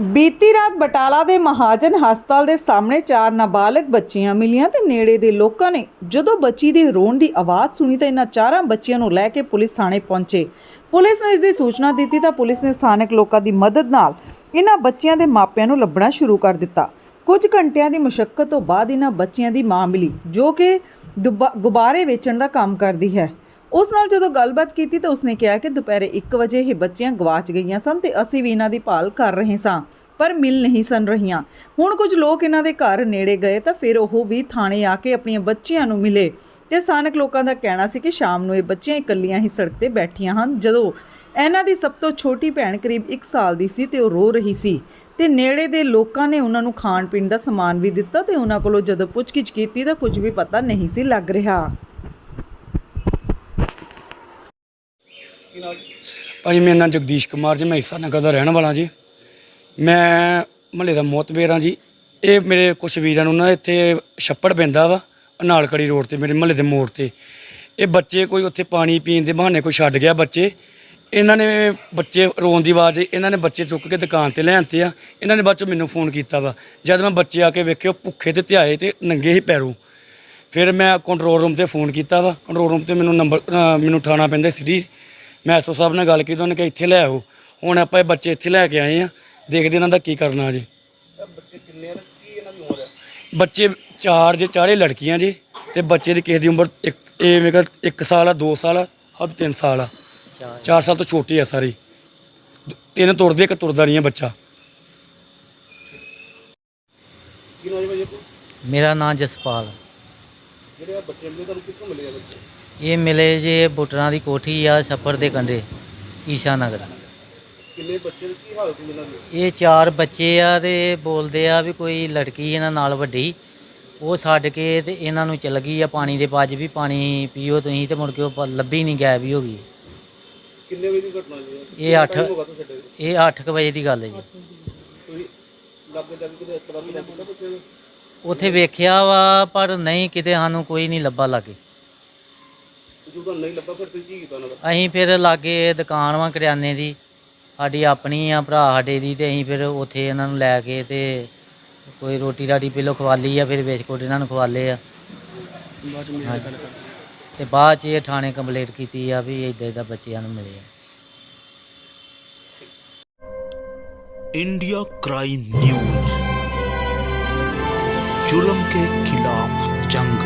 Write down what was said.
ਬੀਤੀ ਰਾਤ ਬਟਾਲਾ ਦੇ ਮਹਾਜਨ ਹਸਪਤਾਲ ਦੇ ਸਾਹਮਣੇ ਚਾਰ ਨਾਬਾਲਗ ਬੱਚੀਆਂ ਮਿਲੀਆਂ ਤੇ ਨੇੜੇ ਦੇ ਲੋਕਾਂ ਨੇ ਜਦੋਂ ਬੱਚੀ ਦੇ ਰੋਣ ਦੀ ਆਵਾਜ਼ ਸੁਣੀ ਤਾਂ ਇਹਨਾਂ ਚਾਰਾਂ ਬੱਚੀਆਂ ਨੂੰ ਲੈ ਕੇ ਪੁਲਿਸ ਥਾਣੇ ਪਹੁੰਚੇ। ਪੁਲਿਸ ਨੂੰ ਇਸ ਦੀ ਸੂਚਨਾ ਦਿੱਤੀ ਤਾਂ ਪੁਲਿਸ ਨੇ ਸਥਾਨਕ ਲੋਕਾਂ ਦੀ ਮਦਦ ਨਾਲ ਇਹਨਾਂ ਬੱਚਿਆਂ ਦੇ ਮਾਪਿਆਂ ਨੂੰ ਲੱਭਣਾ ਸ਼ੁਰੂ ਕਰ ਦਿੱਤਾ। ਕੁਝ ਘੰਟਿਆਂ ਦੀ ਮੁਸ਼ਕਲ ਤੋਂ ਬਾਅਦ ਇਹਨਾਂ ਬੱਚਿਆਂ ਦੀ ਮਾਂ ਮਿਲੀ, ਜੋ ਕਿ ਦੁਬਾ- ਗੁਬਾਰੇ ਵੇਚਣ ਦਾ ਕੰਮ ਕਰਦੀ ਹੈ। ਉਸ ਨਾਲ ਜਦੋਂ ਗੱਲਬਾਤ ਕੀਤੀ ਤਾਂ ਉਸਨੇ ਕਿਹਾ ਕਿ ਦੁਪਹਿਰੇ 1 ਵਜੇ ਇਹ ਬੱਚੀਆਂ ਗਵਾਚ ਗਈਆਂ ਸਨ ਤੇ ਅਸੀਂ ਵੀ ਇਹਨਾਂ ਦੀ ਭਾਲ ਕਰ ਰਹੇ ਸਾਂ, ਪਰ ਮਿਲ ਨਹੀਂ ਸਨ ਰਹੀਆਂ। ਹੁਣ ਕੁਝ ਲੋਕ ਇਹਨਾਂ ਦੇ ਘਰ ਨੇੜੇ ਗਏ ਤਾਂ ਫਿਰ ਉਹ ਵੀ ਥਾਣੇ ਆ ਕੇ ਆਪਣੀਆਂ ਬੱਚੀਆਂ ਨੂੰ ਮਿਲੇ ਤੇ ਸਥਾਨਕ ਲੋਕਾਂ ਦਾ ਕਹਿਣਾ ਸੀ ਕਿ ਸ਼ਾਮ ਨੂੰ ਇਹ ਬੱਚੀਆਂ ਇਕੱਲੀਆਂ ਹੀ ਸੜਕ ਤੇ ਬੈਠੀਆਂ ਹਨ। ਜਦੋਂ ਇਹਨਾਂ ਦੀ ਸਭ ਤੋਂ ਛੋਟੀ ਭੈਣ ਕਰੀਬ 1 ਸਾਲ ਦੀ ਸੀ ਤੇ ਉਹ ਰੋ ਰਹੀ ਸੀ ਤੇ ਨੇੜੇ ਦੇ ਲੋਕਾਂ ਨੇ ਉਹਨਾਂ ਨੂੰ ਖਾਣ ਪੀਣ ਦਾ ਸਮਾਨ ਵੀ ਦਿੱਤਾ ਤੇ ਉਹਨਾਂ ਕੋਲੋਂ ਜਦੋਂ ਪੁੱਛਗਿੱਛ ਕੀਤੀ ਤਾਂ ਕੁਝ ਵੀ ਪਤਾ ਨਹੀਂ ਸੀ ਲੱਗ ਰਿਹਾ। ਭਾਜੀ, ਮੇਰਾ ਨਾਮ ਜਗਦੀਸ਼ ਕੁਮਾਰ ਜੀ, ਮੈਂ ਹਿੱਸਾ ਨਗਰ ਦਾ ਰਹਿਣ ਵਾਲਾ ਜੀ। ਮੈਂ ਮਹੱਲੇ ਦਾ ਮੋਤਬੇਰ ਹਾਂ ਜੀ। ਇਹ ਮੇਰੇ ਕੁਛ ਵੀਰਾਂ ਨੂੰ ਨਾ ਇੱਥੇ ਛੱਪੜ ਪੈਂਦਾ ਵਾ, ਅਨਾਲਕੜੀ ਰੋਡ ਤੇ, ਮੇਰੇ ਮਹੱਲੇ ਦੇ ਮੋੜ ਤੇ। ਇਹ ਬੱਚੇ ਕੋਈ ਉੱਥੇ ਪਾਣੀ ਪੀਣ ਦੇ ਬਹਾਨੇ ਕੋਈ ਛੱਡ ਗਿਆ ਬੱਚੇ। ਇਹਨਾਂ ਨੇ ਬੱਚੇ ਰੋਣ ਦੀ ਆਵਾਜ਼, ਇਹਨਾਂ ਨੇ ਬੱਚੇ ਚੁੱਕ ਕੇ ਦੁਕਾਨ ਤੇ ਲਿਆਂਤੇ ਆ। ਇਹਨਾਂ ਨੇ ਬਾਅਦ ਚੋਂ ਮੈਨੂੰ ਫੋਨ ਕੀਤਾ ਵਾ। ਜਦ ਮੈਂ ਬੱਚੇ ਆ ਕੇ ਵੇਖਿਓ, ਭੁੱਖੇ ਤੇ ਧਿਆਏ ਤੇ ਨੰਗੇ ਹੀ ਪੈਰੋਂ। ਫਿਰ ਮੈਂ ਕੰਟਰੋਲ ਰੂਮ ਤੇ ਫੋਨ ਕੀਤਾ ਵਾ। ਕੰਟਰੋਲ ਰੂਮ ਤੇ ਮੈਨੂੰ ਨੰਬਰ ਮੈਨੂੰ ਠਾਣਾ ਪੈਂਦਾ ਸਿਟੀ ਮੈਂ ਐਸਓ ਸਾਹਿਬ ਨਾਲ ਗੱਲ ਕੀਤੀ ਉਹਨੇ ਕਿਹਾ ਇੱਥੇ ਲੈ ਆਓ। ਹੁਣ ਆਪਾਂ ਇਹ ਬੱਚੇ ਇੱਥੇ ਲੈ ਕੇ ਆਏ ਆ। ਦੇਖਦੇ ਇਹਨਾਂ ਦਾ ਕੀ ਕਰਨਾ ਜੀ। ਬੱਚੇ ਚਾਰ ਜੇ ਚਾਰੇ ਲੜਕੀਆਂ ਜੀ ਤੇ ਬੱਚੇ ਦੀ ਕਿਸੇ ਦੀ ਉਮਰ ਇੱਕ ਇਹ ਮੇਰੇ ਕੋਲ 1 ਸਾਲ ਆ 2 ਸਾਲ ਆ ਹੱਦ 3 ਸਾਲ ਆ। 4 ਸਾਲ ਤੋਂ ਛੋਟੀ ਆ ਸਾਰੀ। ਦ- ਤਿੰਨ ਤੁਰਦੇ ਇੱਕ ਤੁਰਦਾ ਨਹੀਂ ਆ ਬੱਚਾ ਮੇਰਾ ਨਾਮ ਜਸਪਾਲ ਇਹ ਮਿਲੇ ਜੇ ਬੁੱਟਰਾਂ ਦੀ ਕੋਠੀ ਆ ਛੱਪੜ ਦੇ ਕੰਢੇ ਈਸ਼ਾ ਨਗਰ ਕਿੰਨੇ ਬੱਚੇ ਦੀ ਕੀ ਹਾਲਤ ਦੀ? ਇਹ ਚਾਰ ਬੱਚੇ ਆ ਤੇ ਬੋਲਦੇ ਆ ਵੀ ਕੋਈ ਲੜਕੀ ਇਹਨਾਂ ਨਾਲ ਵੱਡੀ ਉਹ ਛੱਡ ਕੇ ਤੇ ਇਹਨਾਂ ਨੂੰ ਚਲ ਗਈ ਆ ਪਾਣੀ ਦੇ ਪੱਜ ਵੀ ਪਾਣੀ ਪੀਓ ਤੁਸੀਂ ਤੇ ਮੁੜ ਕੇ ਉਹ ਪ- ਲੱਭੀ ਨਹੀਂ ਗਾਇਬ ਹੀ ਹੋ ਗਈ। ਕਿੰਨੇ ਵਜੇ ਦੀ ਘਟਨਾ ਜੀ? ਇਹ ਅੱਠ- time ਹੋ ਗਿਆ ਤੁਹਾਨੂੰ ਛੱਡੇ ਨੂੰ? ਇਹ 8 ਵਜੇ ਦੀ ਗੱਲ ਹੈ ਜੀ। ਤੁਸੀਂ ਲੱਗ ਜਾ ਕੇ ਕਿਤੇ ਇਸ ਤਰ੍ਹਾਂ ਦਾ ਪਤਾ ਬੱਚੇ ਨੂੰ? ਉੱਥੇ ਵੇਖਿਆ ਵਾ ਪਰ ਨਹੀਂ ਕਿਤੇ ਸਾਨੂੰ ਕੋਈ ਨਹੀਂ ਲੱਭਾ ਲਾਗੇ। ਜਦੋਂ ਤੁਹਾਨੂੰ ਨਹੀਂ ਲੱਭਾ ਫਿਰ ਤੁਸੀਂ ਕੀ ਕੀਤਾ ਉਹਨਾਂ ਦਾ ਅਸੀਂ ਫਿਰ ਲਾਗੇ ਦੁਕਾਨ ਵਾ ਕਰਿਆਨੇ ਦੀ ਸਾਡੀ ਆਪਣੀ ਆ ਭਰਾ ਸਾਡੇ ਦੀ ਤੇ ਅਸੀਂ ਫਿਰ ਉੱਥੇ ਇਹਨਾਂ ਨੂੰ ਲੈ ਕੇ ਤੇ ਕੋਈ ਰੋਟੀ ਰਾਟੀ ਪਹਿਲੋਂ ਖਵਾਲੀ ਆ ਫਿਰ ਬਿਸਕੁਟ ਇਹਨਾਂ ਨੂੰ ਖਵਾਲੇ ਆ ਹਾਂਜੀ। ਤੇ ਬਾਅਦ ਚ ਇਹ ਥਾਣੇ ਕੰਪਲੇਂਟ ਕੀਤੀ ਆ ਵੀ ਇਦਾਂ ਇਦਾਂ ਬੱਚਿਆਂ ਨੂੰ ਮਿਲੇ ਆ इंडिया क्राइम न्यूज जुल्म के खिलाफ जंग